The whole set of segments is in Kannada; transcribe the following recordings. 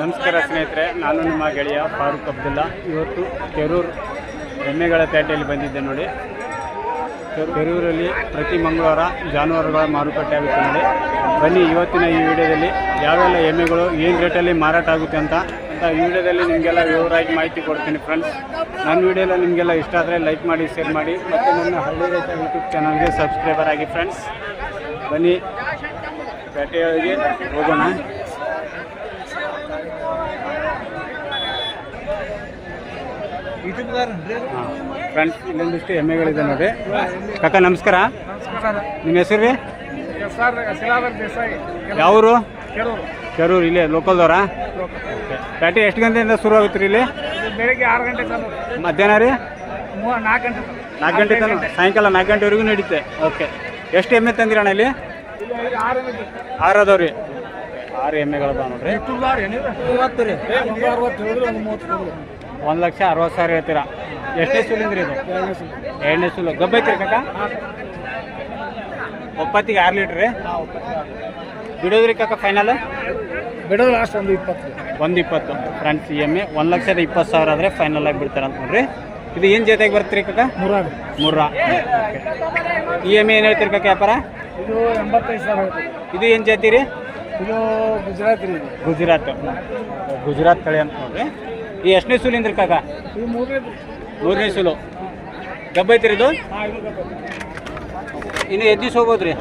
ನಮಸ್ಕಾರ ಸ್ನೇಹಿತರೆ, ನಾನು ನಿಮ್ಮ ಗೆಳೆಯ ಫಾರೂಕ್ ಅಬ್ದುಲ್ಲಾ. ಇವತ್ತು ಕೆರೂರು ಎಮ್ಮೆಗಳ ಪೇಟೆಯಲ್ಲಿ ಬಂದಿದ್ದೆ ನೋಡಿ. ಕೆರೂರಲ್ಲಿ ಪ್ರತಿ ಮಂಗಳವಾರ ಜಾನುವಾರುಗಳ ಮಾರುಕಟ್ಟೆ ಆಗುತ್ತೆ ನೋಡಿ. ಬನ್ನಿ, ಇವತ್ತಿನ ಈ ವಿಡಿಯೋದಲ್ಲಿ ಯಾವೆಲ್ಲ ಎಮ್ಮೆಗಳು, ಏನು ರೇಟಲ್ಲಿ ಮಾರಾಟ ಆಗುತ್ತೆ ಅಂತ ಅಂತ ಈ ವಿಡಿಯೋದಲ್ಲಿ ನಿಮಗೆಲ್ಲ ವಿವರವಾಗಿ ಮಾಹಿತಿ ಕೊಡ್ತೀನಿ ಫ್ರೆಂಡ್ಸ್ ನನ್ನ ವಿಡಿಯೋ ನಿಮಗೆಲ್ಲ ಇಷ್ಟ ಆದರೆ ಲೈಕ್ ಮಾಡಿ ಶೇರ್ ಮಾಡಿ, ಮತ್ತು ನನ್ನ ಹಳ್ಳಿ ರೈತ ಯೂಟ್ಯೂಬ್ ಚಾನಲ್ಗೆ ಸಬ್ಸ್ಕ್ರೈಬರ್ ಆಗಿ ಫ್ರೆಂಡ್ಸ್ ಬನ್ನಿ, ಪೇಟೆಯೊಳಗೆ ಹೋಗೋಣ. ಫ್ರೆಂಡ್ಸ್ ಇಲ್ಲೊಂದಿಷ್ಟು ಎಮ್ಮೆಗಳಿದೆ ನೋಡಿ. ಕಾಕ ನಮಸ್ಕಾರ. ನಿಮ್ಮ ಹೆಸರು ರೀ? ಯಾವರು ಕೆರೂರು. ಕೆರೂರು ಇಲ್ಲೇ ಲೋಕಲ್ದವ್ರ? ಪ್ಯಾಟಿ ಎಷ್ಟು ಗಂಟೆಯಿಂದ ಶುರು ಆಗುತ್ತೆ ರೀ ಇಲ್ಲಿ? ಬೆಳಿಗ್ಗೆ ಆರು ಗಂಟೆ ಮಧ್ಯಾಹ್ನ ರೀ? ನಾಲ್ಕು ಗಂಟೆ ನಾಲ್ಕು ಗಂಟೆ ತನಕ? ಸಾಯಂಕಾಲ ನಾಲ್ಕು ಗಂಟೆವರೆಗೂ ನಡೀತೆ. ಓಕೆ. ಎಷ್ಟು ಎಮ್ಮೆ ತಂದಿರಣ್ಣ ಇಲ್ಲಿ? ಆರು ಅದಾವ ರೀ. ಆರು ಎಮ್ಮೆಗಳದಾವ ನೋಡ್ರಿ. ಮೂವತ್ತು ರೀ. ಒಂದು ಲಕ್ಷ ಅರವತ್ತು ಸಾವಿರ ಹೇಳ್ತೀರಾ? ಎಷ್ಟೇ ಸುಲಿಂದ್ರಿ ಇದು? ಎರಡನೇ ಸುಲು. ಗಬ್ಬ ಐತ್ರಿ ಕಾಕ? ಒಪ್ಪತ್ತಿಗೆ ಆರು ಲೀಟ್ರಿ ರೀ? ಬಿಡೋದ್ರಿ ಕಾಕ ಫೈನಲ್ ಬಿಡೋದು ಲಾಸ್ಟ್ ಒಂದು ಇಪ್ಪತ್ತು. ಒಂದು ಇಪ್ಪತ್ತು. Friends E M A. ಒಂದು ಲಕ್ಷದ ಇಪ್ಪತ್ತು ಸಾವಿರ ಆದರೆ ಫೈನಲ್ ಆಗಿ ಬಿಡ್ತಾರೆ ಅಂತ ನೋಡ್ರಿ. ಇದು ಏನು ಜೊತೆಗೆ ಬರ್ತೀರಿ ಕಾಕ? ಮೂರ ಮೂರ. ಇ ಎಂ ಎ ಏನು ಹೇಳ್ತೀರಿ ಕಾಕ ವ್ಯಾಪಾರ? ಇದು ಎಂಬತ್ತೈದು ಸಾವಿರ ಇದು ಏನು ಜೊತೆ ರೀ? ಇದು ಗುಜರಾತ್ ಗುಜರಾತ್. ಗುಜರಾತ್ ತಳಿ ಅಂತ ನೋಡ್ರಿ. ಈ ಎಷ್ಟನೇ ಸೂಲಿಂದ ಕಾಕ? ಮೂರನೇ ಸೂಲು. ಡಬ್ಬ ಐತ್ರಿ ಇದು? ಹಾಂ ಇದು ಗೊತ್ತಾಯ್ತು. ಇನ್ನು ಎದ್ದು ದಿವ್ಸ ಸಲ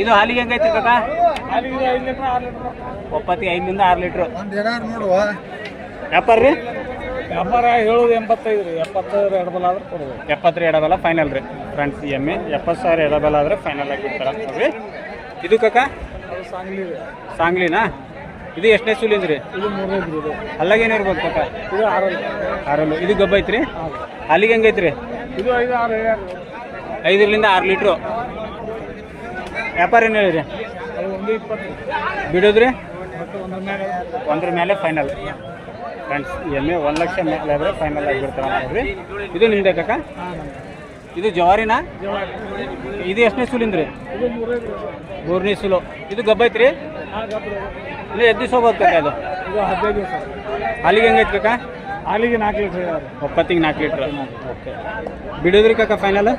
ಇದು ಹಾಲಿಗೆ ಹೆಂಗೈತಿ ಕಾಕ? ಒಪ್ಪತ್ತಿ ಐದರಿಂದ ಲೀಟ್ರ್. ಆರು ಲೀಟ್ರ್ ವ್ಯಾಪಾರ ರೀ? ವ್ಯಾಪಾರ ಹೇಳೋದು ಎಂಬತ್ತೈದು ರೀ. ಎಪ್ಪತ್ತೈದು ಎರಡು ಬಲ ಆದ್ರೆ ಕೊಡ್ಬೋದು. ಎಪ್ಪತ್ತರ ಎಡಬಲ ಫೈನಲ್ ರೀ. ಫ್ರೆಂಡ್ಸ್ ಸಿ ಎಂ ಎ ಎಪ್ಪತ್ತು ಸಾವಿರ ಎಡಬಲ ಆದರೆ ಫೈನಲ್ ಆಗಿ ಬಿಡ್ತಾರೆ ಇದು ಕಾಕ? ಸಾಂಗ್ಲಿ ಸಾಂಗ್ಲಿನಾ? ಇದು ಎಷ್ಟನೇ ಸುಲಿಂದ್ ರೀ ಇದು ಮೂರನೇದು ರೀ ಇದು. ಅಲ್ಲಾಗೇನು ಇರ್ಬೋದು ಕಾಕ? ಇದು ಆರಲ್ಲಿ. ಆರಲ್ಲು. ಇದು ಗಬ್ಬ ಐತ್ರಿ? ಅಲ್ಲಿಗೆ ಹೆಂಗೈತ್ರಿ ಇದು ಐದು ಆರು ಏಳು. ಐದರಿಂದ ಆರು ಲೀಟ್ರು. ವ್ಯಾಪಾರ ಏನು ಹೇಳಿರಿ ಅದು ಒಂದು ಇಪ್ಪತ್ತು. ಬಿಡೋದ್ರಿ? ಮತ್ತು ಒಂದ್ರ ಮೇಲೆ. ಒಂದ್ರ ಮೇಲೆ ಫೈನಲ್ ಫ್ರೆಂಡ್ಸ್ ಎಮ್ಮೆ ಒಂದು ಲಕ್ಷ ಮೇಲೆ ಆದರೆ ಫೈನಲ್ ಆಗಿ ಬಿಡ್ತಾರೆ ಅಂತ ನೋಡ್ರಿ ಇದು ನಿಮ್ದೇ ಕಾಕ? ಹಾಂ ಇದು ಜವಾರಿನಾ? ಇದು ಎಷ್ಟನೇ ಸುಲಿಂದ ರೀ ಮೂರನೇ ಸುಲು. ಇದು ಗಬ್ಬ ಐತ್ರಿ? ಇಲ್ಲ ಎದ್ದು ದಿವಸ ಕಾಕ ಅದು ಇದು ಹದಿನೈದು ದಿವಸ. ಅಲ್ಲಿಗೆ ಹೆಂಗೈತೆ ಕಾಕ? ಹಾಲಿಗೆ ನಾಲ್ಕು ಲೀಟ್ರ್ ಒಪ್ಪತ್ತಿಗೆ ನಾಲ್ಕು ಲೀಟ್ರ್. ಓಕೆ. ಬಿಡೋದ್ರಿ ಕಾಕ ಫೈನಲ್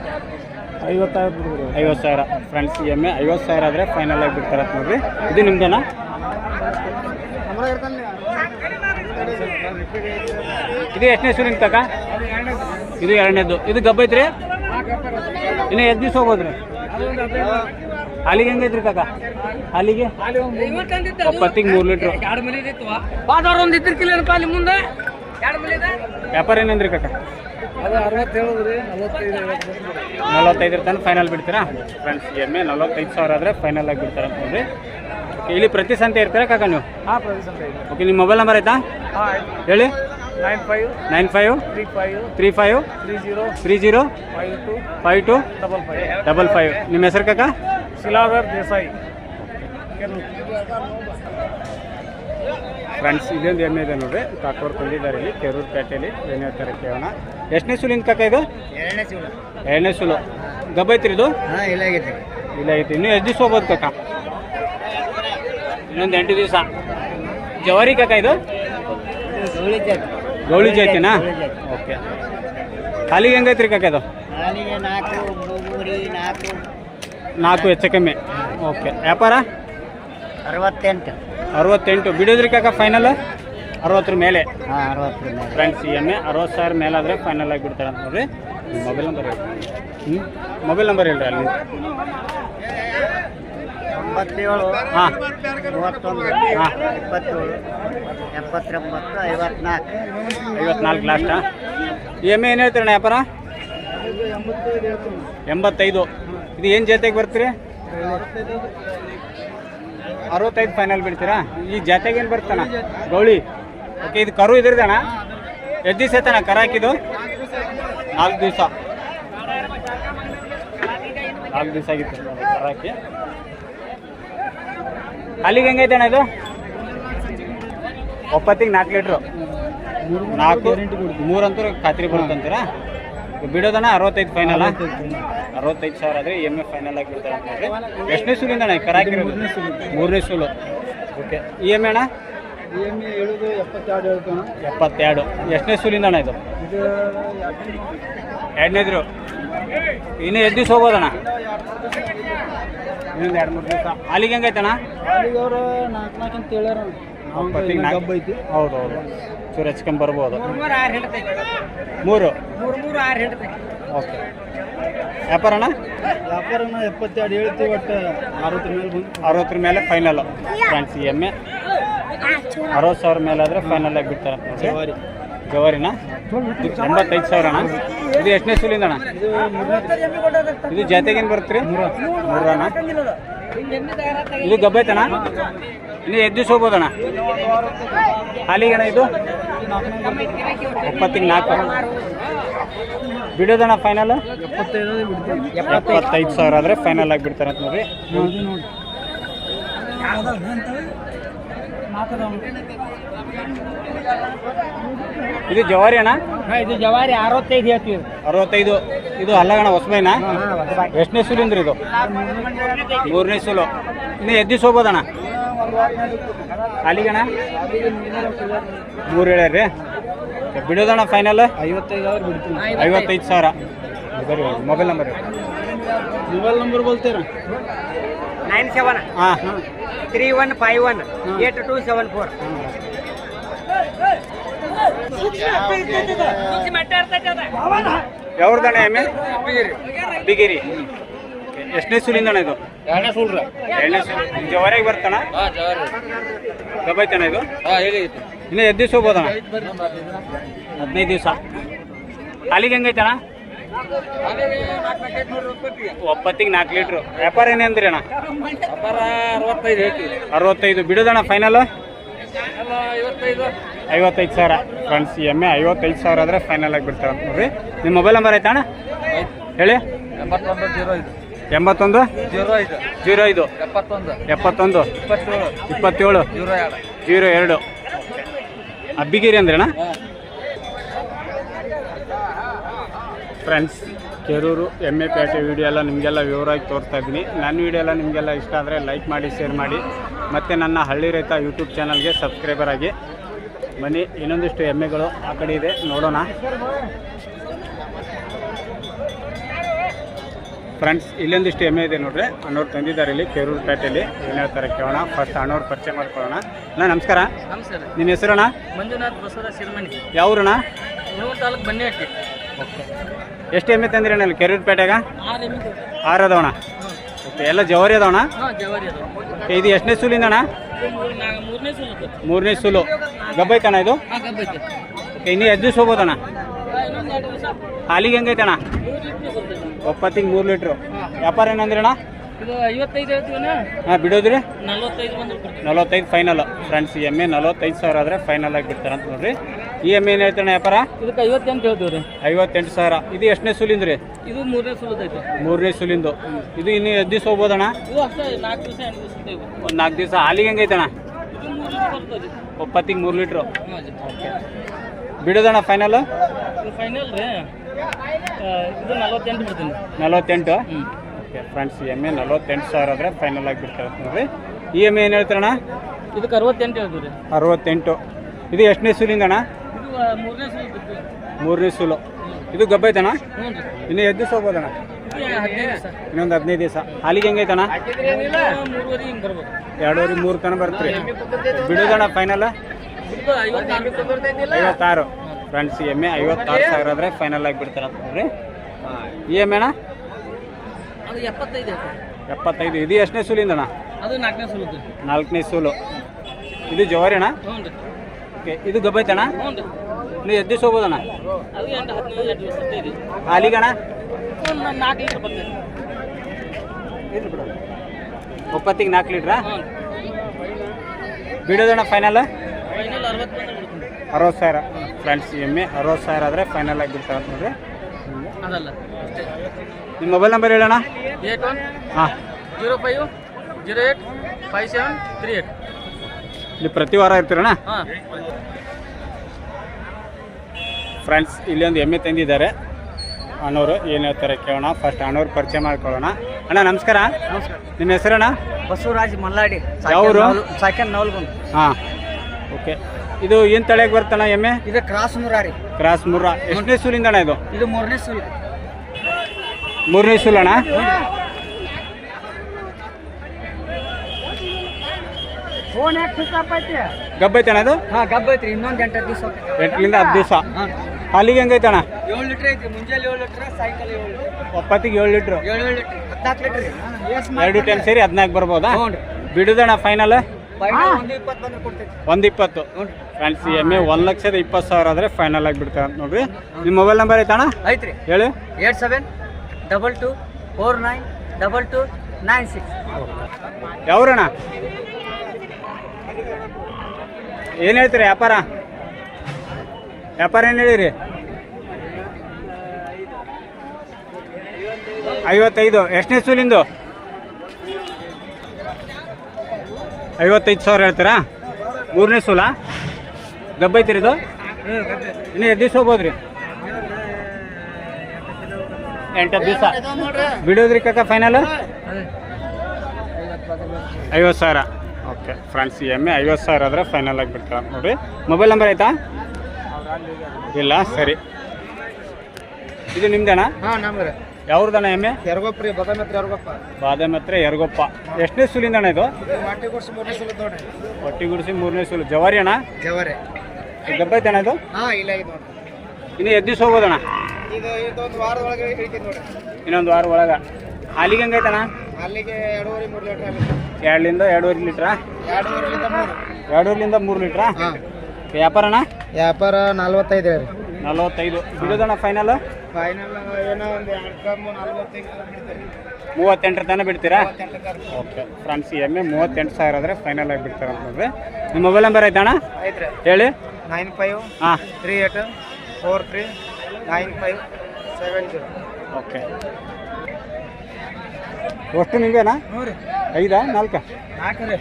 ಐವತ್ತೈದು ಬಿಡ್ಬೋದು ಐವತ್ತು ಸಾವಿರ. ಫ್ರೆಂಡ್ಸ್ ಎಮ್ಮೆ ಐವತ್ತು ಸಾವಿರ ಆದರೆ ಫೈನಲ್ ಆಗಿ ಬಿಡ್ತಾರೆ ನೋಡ್ರಿ. ಇದು ನಿಮ್ದೇನಾ? ಇದು ಎಷ್ಟನೇ ಸುಲಿಂಗ್ ಕಾಕ? ಇದು ಎರಡನೇದು. ಇದು ಗಬ್ಬ ಐತ್ರಿ? ಹಾಂ ಗಬ್ಬರು ಇನ್ನು ಎದ್ದು ದಿವಸ ಹೋಗೋದ್ರಿ? ಅಲ್ಲಿಗೆ ಹೆಂಗೈತ್ರಿ ಕಾಕ? ಅಲ್ಲಿಗೆ? ಒಪ್ಪತ್ತಿಗೆ ಮೂರು ಲೀಟ್ರ್. ಇದ್ದಿರ್ಕಿಲ್ಲ ಅಲ್ಲಿ ಮುಂದೆ ವ್ಯಾಪಾರ ಏನಂದ್ರಿ ಕಾಕ? ನಲವತ್ತೈದರ ತನಕ ಫೈನಲ್ ಬಿಡ್ತೀರಾ? ಫ್ರೆಂಡ್ಸ್ ಎಮ್ಮೆ ನಲವತ್ತೈದು ಸಾವಿರ ಆದರೆ ಫೈನಲ್ ಆಗಿ ಬಿಡ್ತಾರೆ ಅಂತ ನೋಡ್ರಿ ಇಲ್ಲಿ ಪ್ರತಿ ಸಂತೆ ಇರ್ತೀರಾ ಕಾಕ ನೀವು? ಹಾಂ ಪ್ರದೇಶ ಇದೆ ಓಕೆ ನಿಮ್ಮ ಮೊಬೈಲ್ ನಂಬರ್ ಆಯ್ತು. ಹೇಳಿ. Nine five nine five three five three five three zero three zero five two five two double five double five ನಿಮ್ಮ ಹೆಸರು ಕಾಕ? ಶಿಲಾಧರ್ ದೇಸಾಯಿ. ಫ್ರೆಂಡ್ಸ್ ಇದೊಂದು ಎಮ್ಮೆ ಇದೆ ನೋಡ್ರಿ. ಕಾಕೋರ್ ತಂದಿದ್ದಾರೆ ಇಲ್ಲಿ ಕೆರೂರು ಪೇಟೆಯಲ್ಲಿ. ಏನೇ ಹೇಳ್ತಾರೆ ಕೇಳೋಣ. ಎಷ್ಟನೇ ಸುಲಿಂದ ಕಾಕ ಇದು? ಎರಡನೇ ಸುಲು ಎರಡನೇ ಸುಲು ಗಬ್ಬ ಐತ್ರಿ ಇದು? ಹಾಂ ಇಲ್ಲ ಆಗೈತೆ. ಇಲ್ಲ ಐತಿ ಇನ್ನೂ ಎಷ್ಟು ದಿವಸ ಹೋಗ್ಬೋದು ಕಾಕ? ಇನ್ನೊಂದು ಎಂಟು ದಿವಸ. ಜವಾರಿ ಕಾಕ ಇದು? ಗೌಳಿ ಜಾತಿನಾ? ಓಕೆ. ಖಾಲಿ ಹೆಂಗೈತ್ರಿ ಕಾಕೆ ಅದು ನಾಲ್ಕು ನಾಲ್ಕು. ನಾಲ್ಕು ಹೆಚ್ಚು ಕಮ್ಮಿ. ಓಕೆ. ವ್ಯಾಪಾರ? ಅರವತ್ತೆಂಟು. ಅರವತ್ತೆಂಟು. ಬಿಡೋದ್ರಿ ಕಾಕ ಫೈನಲ್ ಅರವತ್ತರ ಮೇಲೆ. ಹಾಂ ಅರವತ್ತು ಫ್ರೆಂಡ್ಸ್ ಈ ಎಮ್ಮೆ ಅರವತ್ತು ಸಾವಿರ ಮೇಲಾದರೆ ಫೈನಲ್ ಆಗಿ ಬಿಡ್ತಾರೆ ಅಂತ ನೋಡ್ರಿ ಮೊಬೈಲ್ ನಂಬರ್ ಹೇಳಿ ಹ್ಞೂ ಮೊಬೈಲ್ ನಂಬರ್ ಹೇಳ್ರಿ ಅಲ್ಲಿ. ತೊಂಬತ್ತೇಳು ಹಾಂ. ಮೂವತ್ತೊಂದು. ಹಾಂ. ಇಪ್ಪತ್ತೇಳು. ಎಪ್ಪತ್ತೊಂಬತ್ತು ಐವತ್ನಾಲ್ಕು. ಐವತ್ನಾಲ್ಕು ಲಾಸ್ಟಾ ಎಂ ಎಮ್ಮೆ ಏನು ಹೇಳ್ತೀರಣ್ಣ ವ್ಯಾಪಾರ? ಎಂಬತ್ತೈದು. ಇದು ಏನು ಜೊತೆಗೆ ಬರ್ತೀರಿ? ಅರವತ್ತೈದು ಫೈನಲ್ ಬಿಡ್ತೀರಾ? ಈ ಜಾತೆಗೆ ಏನು ಬರ್ತಾನ ಗೌಳಿ. ಓಕೆ ಇದು ಕರು ಇದ್ರದಣ್ಣ. ಎದ್ದು ದಿವಸ ಐತಣ್ಣ ಕರ ಹಾಕಿದ್ದು? ನಾಲ್ಕು ದಿವಸ. ನಾಲ್ಕು ದಿವಸ ಆಗಿತ್ತು. ಕರ ಹಾಕಿ. ಅಲ್ಲಿಗೆ ಹೆಂಗೈತೆ ಅಣ್ಣ ಇದು? ಒಪ್ಪತ್ತಿಗೆ ನಾಲ್ಕು ಲೀಟ್ರು. ನಾಲ್ಕು ಮೂರಂತೂ ಖಾತ್ರಿ ಬರುತ್ತಂತೀರಾ ಬಿಡೋದಣ್ಣ ಅರವತ್ತೈದು ಫೈನಲ್ ಅರವತ್ತೈದು ಸಾವಿರ ಆದರೆ ಎಂ ಎ ಫೈನಲ್ ಆಗಿ ಬಿಡ್ತಾರೆ ಅಂತ ಎಷ್ಟನೇ ಸೂಲಿಂದ ಅಣ್ಣ ಕರಾಕಿ ಮೂರನೇ ಸೂಲು. ಓಕೆ. ಇ ಎಂ ಅಣ್ಣ? ಎಮ್ಮೆ ಹೇಳುದು ಎಪ್ಪತ್ತೆರಡು ಹೇಳ್ತಾನ ಎಪ್ಪತ್ತೆರಡು. ಎಷ್ಟನೇ ಸೂಲಿಂದ ಅಣ್ಣ ಇದು? ಎರಡನೇದ್ರು ಇನ್ನೂ ಎದ್ದು ದಿವಸ ಹೋಗೋದಣ್ಣ? ಇನ್ನೊಂದು ಎರಡು ಮೂರು ದಿವಸ. ಅಲ್ಲಿಗೆ ಹೆಂಗೈತಣ್ಣ? ಅಲ್ಲಿಗೆ ಅವ್ರು ನಾಲ್ಕು ನಾಲ್ಕು ಅಂತ ಹೇಳ್ಯಾರ. ಐತಿ ಹೌದು ಹೌದು ಚೂರು ಹೆಚ್ಕೊಂಡ್ ಬರ್ಬೋದು. ಮೂರು ಆರು ಓಕೆ. ವ್ಯಾಪಾರ ಅಣ್ಣ? ವ್ಯಾಪಾರ ಎಪ್ಪತ್ತೆರಡು ಹೇಳ್ತೀವಿ ಒಟ್ಟು ಅರವತ್ತರ ಮೇಲೆ ಬಂದು ಅರವತ್ತರ ಮೇಲೆ ಫೈನಲ್ ಫ್ರೆಂಡ್ಸ್ ಎಮ್ಮೆ. ಅರವತ್ತು ಸಾವಿರ ಮೇಲೆ ಆದರೆ ಫೈನಲ್ ಆಗಿ ಬಿಡ್ತಾರೆ ಜವಾರಿ. ಜವಾರಿನ? ಎಂಬತ್ತೈದು ಸಾವಿರ ಅಣ್ಣ ಇದು ಎಷ್ಟನೇ ಸೂಲಿಂದ ಅಣ್ಣ ಇದು ಜಾತಿಗೇನು ಬರುತ್ತೆ ರೀ ಮೂರಣ್ಣ ಇದು ಗಬ್ಬೈತಣ್ಣ ಇನ್ನು ಎದ್ದು ಹೋಗ್ಬೋದಣ್ಣ? ಹಾಲಿಗಣ್ಣ ಇದು? ಎಪ್ಪತ್ತಿಗೆ ನಾಲ್ಕು. ಬಿಡೋದಣ್ಣ ಫೈನಲ್ ಎಪ್ಪತ್ತೈದು ಸಾವಿರ ಆದರೆ ಫೈನಲ್ ಆಗಿ ಬಿಡ್ತಾರೆ ಅಂತ ನೋಡ್ರಿ ನೋಡಿ ನೋಡಿ. ಇದು ಜವಾರಿ ಅಣ್ಣ? ಇದು ಜವಾರಿ ಅರವತ್ತೈದು ಹೇಳ್ತೀವಿ. ಅರವತ್ತೈದು. ಇದು ಅಲ್ಲಗಣ ಹೊಸಬೇನಾ? ಎಷ್ಟನೇ ಸೂಲಿಂದ್ರಿ ಇದು? ಮೂರನೇ ಸೂಲು. ಇನ್ನು ಎದ್ದಿಸ್ ಹೋಗ್ಬೋದಣ್ಣ ಅಲ್ಲಿಗಣ ಮೂರು ಹೇಳ್ಯಾರ್ರಿ ಬಿಡೋದಣ್ಣ ಫೈನಲ್ ಐವತ್ತೈದು ಅವ್ರು ಬಿಡ್ತೀವಿ. ಐವತ್ತೈದು ಸಾವಿರ. ಬರೀ ಮೊಬೈಲ್ ನಂಬರ್ ಮೊಬೈಲ್ ನಂಬರ್ ಬೋಲ್ತೀರ? ನೈನ್ ಸೆವೆನ್ ಹಾಂ. Three one five one eight two seven four ಯಾವ್ದಣ್ಣ ಎಮ್ಮೆ? ಬಿಗಿರಿ. ಎಷ್ಟನೇ ಸೂಲಿಂದಣ್ಣ ಇದು? ಎರಡನೇ ಸುಳ್ರ ಎರಡನೇ ಸೂಲು. ಜವರಿಗೆ ಬರ್ತಾನ ಹಾಂ ಜವಾರಿ. ಗಬೈತಣ್ಣ ಇದು? ಇನ್ನೂ ಎದ್ದು ದಿವಸ ಹೋಗ್ಬೋದಣ್ಣ ಹದಿನೈದು ದಿವಸ. ಅಲ್ಲಿಗೆ ಹೆಂಗೈತಣ ಒಪ್ಪತ್ತಿಗೆ ನಾಲ್ಕು ಲೀಟ್ರು. ವ್ಯಾಪಾರ ಏನೇ ಅಂದ್ರಿ ಅಣ್ಣ? ವ್ಯಾಪಾರ ಅರವತ್ತೈದು ಬಿಡೋದಣ್ಣ ಫೈನಲ್ ಐವತ್ತೈದು ಸಾವಿರ ಫ್ರೆಂಡ್ಸ್ ಎಂ ಎ ಐವತ್ತೈದು ಸಾವಿರ ಆದರೆ ಫೈನಲ್ ಆಗಿ ಬಿಡ್ತಾರೆ ಅಂತ ನೋಡ್ರಿ. ನಿಮ್ಮ ಮೊಬೈಲ್ ನಂಬರ್ ಆಯ್ತಾ ಅಣ್ಣ? ಹೇಳಿ. ಎಂಬತ್ತೊಂದು? ಜೀರೋ ಐದು. ಎಪ್ಪತ್ತೊಂದು. ಇಪ್ಪತ್ತೇಳು. ಜೀರೋ ಎರಡು. ಅಬ್ಬಿಗಿರಿ ಅಂದ್ರಣ್ಣ ಫ್ರೆಂಡ್ಸ್ ಕೆರೂರು, ಎಮ್ಮೆ ಪೇಟೆ ವೀಡಿಯೋ ಎಲ್ಲ ನಿಮಗೆಲ್ಲ ವಿವರವಾಗಿ ತೋರಿಸ್ತಾ ಇದ್ದೀನಿ. ನನ್ನ ವಿಡಿಯೋ ಎಲ್ಲ ನಿಮಗೆಲ್ಲ ಇಷ್ಟ ಆದರೆ ಲೈಕ್ ಮಾಡಿ ಶೇರ್ ಮಾಡಿ. ಮತ್ತು ನನ್ನ ಹಳ್ಳಿ ರೈತ ಯೂಟ್ಯೂಬ್ ಚಾನಲ್ಗೆ ಸಬ್ಸ್ಕ್ರೈಬರ್ ಆಗಿ. ಬನ್ನಿ ಇನ್ನೊಂದಿಷ್ಟು ಎಮ್ಮೆಗಳು ಆ ಕಡೆ ಇದೆ. ನೋಡೋಣ. ಫ್ರೆಂಡ್ಸ್ ಇಲ್ಲೊಂದಿಷ್ಟು ಎಮ್ಮೆ ಇದೆ ನೋಡ್ರಿ. ಅಣ್ಣವ್ರು ತಂದಿದ್ದಾರೆ ಇಲ್ಲಿ ಕೆರೂರು ಪೇಟೆಯಲ್ಲಿ. ಏನೇ ಹೇಳ್ತಾರೆ ಕೇಳೋಣ. ಫಸ್ಟ್ ಅಣ್ಣವ್ರು ಪರಿಚಯ ಮಾಡ್ಕೊಳ್ಳೋಣ. ಅಣ್ಣ ನಮಸ್ಕಾರ. ನಮಸ್ಕಾರ ನಿಮ್ಮ ಹೆಸರಣ್ಣ? ಮಂಜುನಾಥ್ ಬಸವರಾಜ್ ಶಿರಮಣಿ ಯಾವ್ರಣ್ಣ? ತಾಲೂಕು ಬನ್ನಿ ಓಕೆ. ಎಷ್ಟು ಎಮ್ಮೆ ತಂದಿರಿ ಅಣ್ಣ ಇಲ್ಲಿ ಕೆರೂರು ಪೇಟೆಗ? ಆರು ಅದವಣ್ಣ. ಓಕೆ ಎಲ್ಲ ಜವಾರಿ ಅದವಣ್ಣ? ಇದು ಎಷ್ಟನೇ ಸೂಲಿಂದ ಅಣ್ಣ? ಮೂರನೇ ಸುಲು. ಗಬ್ಬೈತಣ್ಣ ಇದು? ಓಕೆ ಇನ್ನು ಎದ್ದು ದಿವಸ ಹಾಲಿಗೆ ಹೆಂಗೈತಣ್ಣ? ಒಪ್ಪತ್ತಿಗೆ ಮೂರು ಲೀಟ್ರು. ವ್ಯಾಪಾರ ಏನಂದ್ರಣ್ಣ? ಇದು ಐವತ್ತೈದು ಹೇಳ್ತೀವಣ್ಣ ಹಾಂ ಬಿಡೋದ್ರಿ. ನಲ್ವತ್ತೈದು ಬಂದು ಬಿಡ್ತೀವಿ ನಲವತ್ತೈದು final friends E M A ನಲವತ್ತೈದು ಸಾವಿರ ಆದರೆ ಫೈನಲ್ ಆಗಿ ಬಿಡ್ತಾರಂತ ಅಂತ ನೋಡ್ರಿ. ಇ ಎಂ ಏನು ಹೇಳ್ತಾನೆ ವ್ಯಾಪಾರ? ಇದಕ್ಕೆ ಐವತ್ತೆಂಟು ಹೇಳ್ತೀವಿ ರೀ ಐವತ್ತೆಂಟು ಸಾವಿರ. ಇದು ಎಷ್ಟನೇ ಸೂಲಿಂದ್ರಿ? ಇದು ಮೂರನೇ ಸುಲಿದೈತೆ ಮೂರನೇ ಸುಲಿಂದು. ಇದು ಇನ್ನು ಎದ್ದು ದಿವಸ ಹೋಗ್ಬೋದಣ್ಣ? ಇದು ಅಷ್ಟೇ ನಾಲ್ಕು ದಿವಸ ಎಂಟು ದಿವಸ ಇರ್ತೇವೆ ಒಂದು ನಾಲ್ಕು ದಿವಸ ಹಾಲಿಗೆ ಹೆಂಗೈತಣ್ಣ ಇದು ಮೂರು ಲೀಟ್ರ್ ಬರ್ತದೆ ಒಪ್ಪತ್ತಿಗೆ ಮೂರು ಲೀಟ್ರು. ಬಿಡೋದಣ್ಣ ಫೈನಲ್ ಇದು ಫೈನಲ್ ರೀ. ಆ, ಇದು ನಲ್ವತ್ತೆಂಟು ಬಿಡ್ತೀನಿ. ನಲವತ್ತೆಂಟು? ಹ್ಞೂ okay friends E M I ನಲವತ್ತೆಂಟು ಸಾವಿರ ಆದರೆ ಫೈನಲ್ ಆಗಿ ಬಿಡ್ತಾರೆ ಇ ಎಂ ಎ ಏನು ಹೇಳ್ತಾರಣ್ಣ? ಇದಕ್ಕೆ ಅರವತ್ತೆಂಟು ಹೇಳ್ತೀವಿ ರೀ ಅರವತ್ತೆಂಟು. ಇದು ಎಷ್ಟನೇ ಸೂಲಿಂದ ಅಣ್ಣ ಮೂರನೇ ಸುಲು ಮೂರನೇ ಸೂಲು. ಇದು ಗಬ್ಬೈತಣ್ಣ ಇನ್ನು ದಿವಸ ಹೋಗ್ಬೋದಣ್ಣ ಇದು ಇನ್ನೊಂದು ಹದಿನೈದು ದಿವಸ. ಅಲ್ಲಿಗೆ ಹೆಂಗೆ ಐತಣ್ಣ ಮೂರುವರೆ ಹಿಂಗೆ ಬರ್ಬೋದು. ಎರಡೂವರೆ ಮೂರು ತನಕ ಬರ್ತೀರಿ. ಬಿಡೋದಣ್ಣ ಫೈನಲ್ ಇದು ಐವತ್ತಾರು. ಫ್ರೆಂಡ್ಸ್ ಎಂ ಎಮ್ಮೆ ಐವತ್ತಾರು ಸಾವಿರ ಆದರೆ ಫೈನಲ್ ಆಗಿ ಬಿಡ್ತಾರೆ ಅಂತ ನೋಡ್ರಿ ಇ ಎಂ ಅಣ್ಣ? ಅದು ಎಪ್ಪತ್ತೈದು ಇದು ಎಷ್ಟನೇ ಸೂಲಿಂದಣ್ಣ ಅದು ನಾಲ್ಕನೇ ಸೂಲು ನಾಲ್ಕನೇ ಸೂಲು. ಇದು ಜವಾರಿ ಅಣ್ಣ? ಹ್ಞೂ ರೀ. ಓಕೆ. ಇದು ಹ್ಞೂ ರೀ. ಇನ್ನು ಎಷ್ಟು ದಿವಸ ಹೋಗ್ಬೋದಣ್ಣ ಅದು ಎಂಟು ಹದಿನೈದು ಎಂಟು ದಿವಸ ಇರ್ತೈತಿ ಹಾಲಿಗಣ್ಣ ಒಂದು ನಾಲ್ಕು ಲೀಟ್ರ್ ಒಪ್ಪತ್ತಿಗೆ ನಾಲ್ಕು ಲೀಟ್ರಾ? ಬಿಡೋದಣ್ಣ ಫೈನಲ್ ಫೈನಲ್ ಅರವತ್ತು ಸಾವಿರ. ಫ್ರೆಂಡ್ಸ್ ಎಮ್ಮೆ ಅರವತ್ತು ಸಾವಿರ ಆದರೆ ಫೈನಲ್ ಆಗಿ ಬಿಡ್ತಾರೆ ನೋಡ್ರಿ ಅದಲ್ಲ. ಅಷ್ಟೇ ನಿಮ್ಮ ಮೊಬೈಲ್ ನಂಬರ್ ಹೇಳೋಣ ಏಟ್ ಒನ್ ಹಾಂ. Zero five zero eight five seven three eight. ಇಲ್ಲಿ ಪ್ರತಿ ವಾರ ಇರ್ತೀರಣ್ಣ? ಹಾಂ. ಫ್ರೆಂಡ್ಸ್ ಇಲ್ಲಿ ಒಂದು ಎಮ್ಮೆ ತಂದಿದ್ದಾರೆ. ಅಣ್ಣವರು ಏನು ಹೇಳ್ತಾರೆ ಕೇಳೋಣ. ಫಸ್ಟ್ ಅಣ್ಣವ್ರು ಪರಿಚಯ ಮಾಡ್ಕೊಳ್ಳೋಣ. ಅಣ್ಣ ನಮಸ್ಕಾರ. ನಮಸ್ಕಾರ. ನಿಮ್ಮ ಹೆಸರಣ್ಣ? ಬಸವರಾಜ್ ಮಲ್ಲಾಡಿ. ಯಾವರು ಸೆಕೆಂಡ್ ನವಲ್ಗುಂದ್ ಹಾಂ. ಓಕೆ ಇದು ಏನು ತಳಿಯಾಗಿ ಬರ್ತಣ್ಣ ಎಮ್ಮೆ ಇದು ಕ್ರಾಸ್ ಮುರಾರಿ. ರೀ ಕ್ರಾಸ್ ಮುರ್ರಾ. ಎಷ್ಟನೇ ಸೂಲಿಂದ ಅಣ್ಣ ಇದು? ಇದು ಮೂರನೇ ಸುಲ್ ಮೂರನೇ ಸೂಲ್ ಅಣ್ಣ ಫೋನ್ ಯಾಕೆ ಪಿಕಪ್ ಐತಿ ಗಬ್ಬ ಐತಣ್ಣ ಇದು ಹಾಂ ಇನ್ನೊಂದು ಎಂಟು ದಿವಸ ಎಂಟರಿಂದ ಹತ್ತು ದಿವಸ? ಹಾಲಿಗೆ ಹೆಂಗೈತೆ ಅಣ್ಣ ಏಳು ಲೀಟ್ರ್ ಐತಿ ಮುಂಜಾನೆ ಏಳು ಲೀಟ್ರ್ ಸಾಯಂಕಾಲ ಏಳು ಲೀಟ್ರ್ ಒಪ್ಪತ್ತಿಗೆ ಏಳು ಲೀಟ್ರ್ ಏಳು ಏಳು ಲೀಟ್ರ್ ಹದಿನಾಲ್ಕು ಲೀಟ್ರ್ ಎರಡು ಟೈಮ್ ಸೇರಿ ಹದಿನಾಲ್ಕು ಬರ್ಬೋದಾ? ಬಿಡುದಣ್ಣ ಫೈನಲ್ ಒಂದು ಇಪ್ಪತ್ತು ಫ್ರೆಂಡ್ಸ್ ಎಮ್ಮೆ ಒಂದು ಲಕ್ಷದ ಇಪ್ಪತ್ತು ಸಾವಿರ ಆದರೆ ಫೈನಲ್ ಆಗಿ ಬಿಡ್ತಾರೆ ಅಂತ ನೋಡ್ರಿ. ನಿಮ್ಮ ಮೊಬೈಲ್ ನಂಬರ್ ಐತಣ್ಣ? ಐತ್ರಿ. ಹೇಳಿ. Eight seven double two four nine double two nine six. ಯಾವ್ರಣ ಏನು ಹೇಳ್ತೀರಿ ವ್ಯಾಪಾರ? ವ್ಯಾಪಾರ ಏನು ಹೇಳಿರಿ? ಐವತ್ತೈದು. ಎಷ್ಟನೇ ಸೂಲಿಂದು? ಐವತ್ತೈದು ಸಾವಿರ ಹೇಳ್ತೀರಾ? ಮೂರನೇ ಸೂಲ? ಗಬ್ಬೈತಿರಿದು ಇದು? ಇನ್ನೂ ದಿವಸ ಹೋಗ್ಬೋದ್ರಿ? ಎಂಟತ್ತು ದಿವಸ. ಬಿಡೋದ್ರಿ ಕಾಕ ಫೈನಲ್ ಐವತ್ತು ಸಾವಿರ. ಓಕೆ ಫ್ರೆಂಡ್ಸ್ ಎಂ ಎ ಐವತ್ತು ಸಾವಿರ ಆದರೆ ಫೈನಲ್ ಆಗಿ ನೋಡಿ ನೋಡಿರಿ. ಮೊಬೈಲ್ ನಂಬರ್ ಆಯ್ತಾ? ಇಲ್ಲ ಸರಿ. ಇದು ನಿಮ್ದೇನಾ? ಯಾವ್ದಣ ಎಮ್ಮೆ ಎರಗೊಪ್ಪ ರೀ ಬದಾಮಿ ಹತ್ರ ಎರಗೊಪ್ಪ ಬಾದಾಮಿ ಹತ್ರ ಯರಗೊಪ್ಪ. ಎಷ್ಟನೇ ಸೂಲಿಂದಣ್ಣ ಇದು? ಮಾಟಿ ಮೂರನೇ ಸಲ ನೋಡ್ರಿ. ಹೊಟ್ಟಿ ಗುಡಿಸಿ ಮೂರನೇ ಸುಲಿ ಜವಾರಿ ಅಣ್ಣ? ಜವರೆ. ಗಬ್ಬೈತಣ್ಣ ಇದು? ಹಾಂ ಇಲ್ಲ ಇದು ಇನ್ನು ಎದ್ದು ದಿವ್ಸ ಹೋಗೋದಣ್ಣ? ಇದು ಇದೊಂದು ಹೇಳ್ತೀನಿ ನೋಡ್ರಿ. ಇನ್ನೊಂದು ವಾರ ಒಳಗೆ. ಹಾಲಿಗೆ ಹೆಂಗೈತಣ ಅಲ್ಲಿಗೆ ಎರಡೂವರೆ ಮೂರು ಲೀಟ್ರ್ ಎರಡರಿಂದ ಎರಡೂವರೆ ಲೀಟ್ರಾ? ಎರಡೂವರೆಲಿಂದ ಮೂರು. ಎರಡೂರಿಂದ ಮೂರು ಲೀಟ್ರಾ? ಹಾಂ. ವ್ಯಾಪಾರ ಅಣ್ಣ? ವ್ಯಾಪಾರ ನಲ್ವತ್ತೈದು ರೀ. ನಲವತ್ತೈದು. ಬಿಡೋದಣ್ಣ ಫೈನಲ್ ಫೈನಲ್ ಏನೋ ಒಂದು ಎರಡು ಕಮ್ಮು ನಲ್ವತ್ತೈದು ಬಿಡ್ತೀರಿ ಮೂವತ್ತೆಂಟರ ತನಕ ಬಿಡ್ತೀರಾ? ಓಕೆ ಫ್ರೆಂಡ್ಸ್ ಎಂ ಎ ಮೂವತ್ತೆಂಟು ಸಾವಿರ ಆದರೆ ಫೈನಲ್ ಆಗಿ ಬಿಡ್ತಾರೆ ಅಂತಂದ್ರೆ ನಿಮ್ಮ ಮೊಬೈಲ್ ನಂಬರ್ ಆಯ್ತಣ್ಣ ಹೇಳಿ. ನೈನ್ ಫೈವ್ ಹಾಂ. Three eight four three nine five seven zero. Okay. ಅಷ್ಟು ನಿಮಗೇನಾ ಹ್ಞೂ ರೀ. ಐದಾ ನಾಲ್ಕಾ? ನಾಲ್ಕು ರೀ.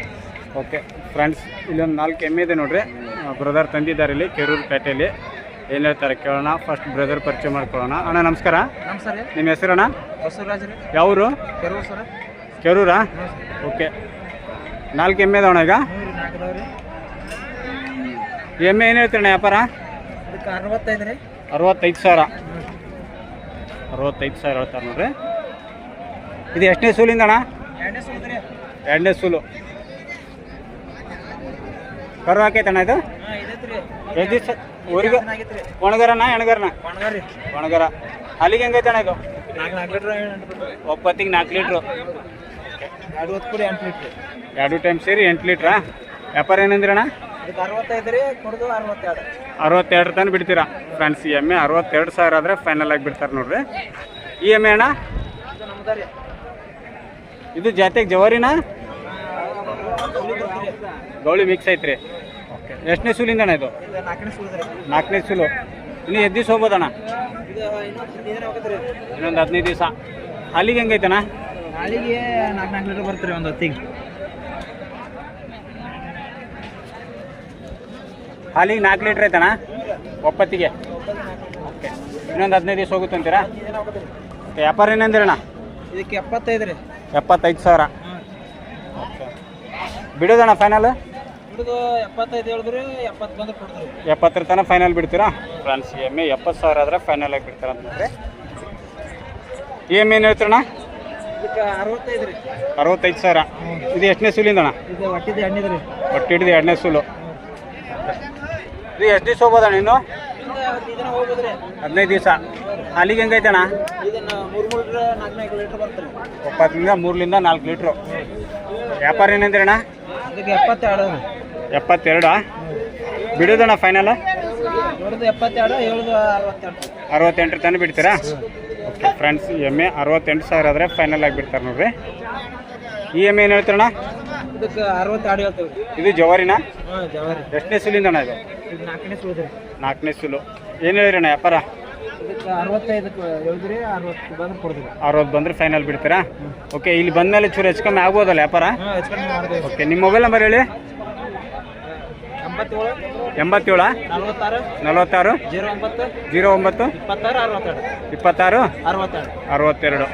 ಓಕೆ. ಫ್ರೆಂಡ್ಸ್ ಇಲ್ಲೊಂದು ನಾಲ್ಕು ಎಮ್ಮೆ ಇದೆ ನೋಡ್ರಿ. ಬ್ರದರ್ ತಂದಿದ್ದಾರೆ ಇಲ್ಲಿ ಕೆರೂರು ಪೇಟೆಯಲ್ಲಿ. ಏನು ಹೇಳ್ತಾರೆ ಕೇಳೋಣ. ಫಸ್ಟ್ ಬ್ರದರ್ ಪರಿಚಯ ಮಾಡ್ಕೊಳ್ಳೋಣ. ಅಣ್ಣ ನಮಸ್ಕಾರ. ನಮಸ್ಕಾರ ನಿಮ್ಮ ಹೆಸರಣ್ಣ? ಬಸವರಾಜ್ ರೀ. ಯಾವರು? ಕೆರೂರು ಸರ್. ಕೆರೂರಾ? ಓಕೆ. ನಾಲ್ಕು ಎಮ್ಮೆ ಅಣ್ಣ ಈಗ? ಎಮ್ಮೆ ಏನು ಹೇಳ್ತೀರಣ್ಣ ವ್ಯಾಪಾರ? ಇದಕ್ಕೆ ಅರವತ್ತೈದು ರೀ ಅರವತ್ತೈದು ಸಾವಿರ. ಅರವತ್ತೈದು ಸಾವಿರ ಹೇಳ್ತಾರೆ ನೋಡ್ರಿ. ಇದು ಎಷ್ಟನೇ ಸೂಲಿಂದ ಅಣ್ಣ? ಎರಡನೇ ಸೂಲು ರೀ ಎರಡನೇ ಸೂಲು. ಕರು ಹಾಕೈತಣ್ಣ ಇದು? ಹಾಂ ಇದೈತೆ ರೀ ಎಷ್ಟು ದಿವಸ ಊರಿಗೆ ಒಣಗರನ ಎಣಗರನ? ಒಣಗಾರ ರೀ. ಒಣಗರ. ಅಲ್ಲಿಗೆ ಹೆಂಗೈತಣ್ಣ ಇದು? ನಾಲ್ಕು ನಾಲ್ಕು ಲೀಟ್ರ್ ಒಪ್ಪತ್ತಿಗೆ ನಾಲ್ಕು ಲೀಟ್ರು. ಎರಡು ಹೊತ್ತು ಕೂಡಿ ಎಂಟು ಲೀಟ್ರ್. ಎರಡು ಟೈಮ್ ಸೇರಿ ಎಂಟು ಲೀಟ್ರಾ? ವ್ಯಾಪಾರ ಏನಂದ್ರಣ್ಣ ಇದಕ್ಕೆ ಅರವತ್ತೈದು ರೀ ಕೊಡೋದು ಅರವತ್ತೆರಡು. ಅರವತ್ತೆರಡು ತನಕ ಬಿಡ್ತೀರಾ? ಫ್ರೆಂಡ್ಸ್ ಎಂ ಎ ಅರವತ್ತೆರಡು ಸಾವಿರ ಆದರೆ ಫೈನಲ್ ಆಗಿ ಬಿಡ್ತಾರೆ ನೋಡ್ರಿ. ಈ ಎ ಅಣ್ಣ? ಇದು ನಮ್ದು ರೀ. ಇದು ಜಾತಿಗೆ ಜವಾರಿನಾ? ಗೌಳಿ ಮಿಕ್ಸ್ ಐತ್ರಿ. ಎಷ್ಟನೇ ಸೂಲಿಂದಣ್ಣ ಇದು? ಇದು ನಾಲ್ಕನೇ ಸೂಲು. ಇನ್ನು ಎದ್ದು ದಿವಸ ಹೋಗ್ಬೋದಣ್ಣ? ಇನ್ನೊಂದು ಹದಿನೈದು ದಿವಸ. ಅಲ್ಲಿಗೆ ಹೆಂಗೈತಣ್ಣ? ಅಲ್ಲಿಗೆ ನಾಲ್ಕು ನಾಲ್ಕು ಲೀಟರ್ ಬರ್ತೀರಿ ಒಂದು ಹೊತ್ತಿಗೆ. ಹಾಲಿಗೆ ನಾಲ್ಕು ಲೀಟ್ರ್ ಐತಣ್ಣ? ಒಪ್ಪತ್ತಿಗೆ. ಓಕೆ ಇನ್ನೊಂದು ಹದಿನೈದು ದಿವಸ ಹೋಗುತ್ತೆ ಅಂತೀರಾ? ವ್ಯಾಪಾರ ಏನಂದಿರಣ್ಣ ಇದಕ್ಕೆ ಎಪ್ಪತ್ತೈದು ರೀ. ಎಪ್ಪತ್ತೈದು ಸಾವಿರ. ಬಿಡೋದಣ್ಣ ಫೈನಲ್ ಎಪ್ಪತ್ತರ ತನಕ ಫೈನಲ್ ಬಿಡ್ತೀರಾ? ಫ್ರೆಂಡ್ಸ್ ಇ ಎಂ ಎ ಎಪ್ಪತ್ತು ಸಾವಿರ ಆದರೆ ಫೈನಲ್ ಆಗಿ ಬಿಡ್ತಾರೆ ಅಂತ ನೋಡ್ರಿ ಇ ಎಂ ಏನು ಹೇಳ್ತೀರಣ್ಣ? ಅರವತ್ತೈದು ಸಾವಿರ. ಇದು ಎಷ್ಟನೇ ಸೂಲಿಂದಣ್ಣ? ಹೊಟ್ಟಿದ್ದು ಎರಡನೇ ಸೂಲು. ಇದು ಎಷ್ಟು ದಿವಸ ಹೋಗೋದಣ್ಣ ಇನ್ನು? ಹದಿನೈದು ದಿವಸ. ಅಲ್ಲಿಗೆ ಲೀಟ್ರ್ ಬರ್ತೀರಿ ಒಪ್ಪತ್ತರಿಂದ ಮೂರರಿಂದ ನಾಲ್ಕು ಲೀಟ್ರು ವ್ಯಾಪಾರ ಇದಕ್ಕೆ ಎಪ್ಪತ್ತೆರಡು ಬಿಡೋದಣ್ಣ ಫೈನಲ್ ಅರವತ್ತೆಂಟರ ತನಕ ಬಿಡ್ತೀರಾ? Okay friends E M A ಅರವತ್ತೆಂಟು ಸಾವಿರ ಆದರೆ ಫೈನಲ್ ಆಗಿ ಬಿಡ್ತಾರೆ ನೋಡ್ರಿ. ಇ ಎಂ ಏನು ಹೇಳ್ತಾರಣ್ಣ? ಇದಕ್ಕೆ ಅರವತ್ತೆರಡು ಹೇಳ್ತೇವೆ. ಇದು ಜವಾರಿನಾ? ಹಾಂ ಜವಾರಿ. ಎಷ್ಟನೇ ಸುಲಿಂದಣ್ಣ ಇದು? ಇದು ನಾಲ್ಕನೇ ಸುಳಿದ್ರಿ ನಾಲ್ಕನೇ ಸುಲು. ಏನು ಹೇಳಿರಣ್ಣ ವ್ಯಾಪಾರ? ಇದಕ್ಕೆ ಅರವತ್ತೈದಕ್ಕೆ ಹೇಳಿದ್ರಿ ಅರವತ್ತು ಬಂದ್ರೆ ಕೊಡ್ತೀವಿ. ಅರವತ್ತು ಬಂದರೆ ಫೈನಲ್ ಬಿಡ್ತೀರಾ? ಓಕೆ ಇಲ್ಲಿ ಬಂದಮೇಲೆ ಚೂರು ಹೆಚ್ಚು ಕಮ್ಮಿ ಆಗ್ಬೋದಲ್ಲ ವ್ಯಾಪಾರ? ಹಾಂ ಹೆಚ್ಚು ಮಾಡಿದೆ ಓಕೆ ನಿಮ್ಮ ಮೊಬೈಲ್ ನಂಬರ್ ಹೇಳಿ. ಎಂಬತ್ತೇಳು. ಎಂಬತ್ತೇಳ? ನಲ್ವತ್ತಾರು. ನಲವತ್ತಾರು? ಜೀರೋ ಒಂಬತ್ತು. ಜೀರೋ ಒಂಬತ್ತು? ಇಪ್ಪತ್ತಾರು ಅರವತ್ತೆರಡು ಇಪ್ಪತ್ತಾರು? ಅರವತ್ತೆರಡು ಅರವತ್ತೆರಡು.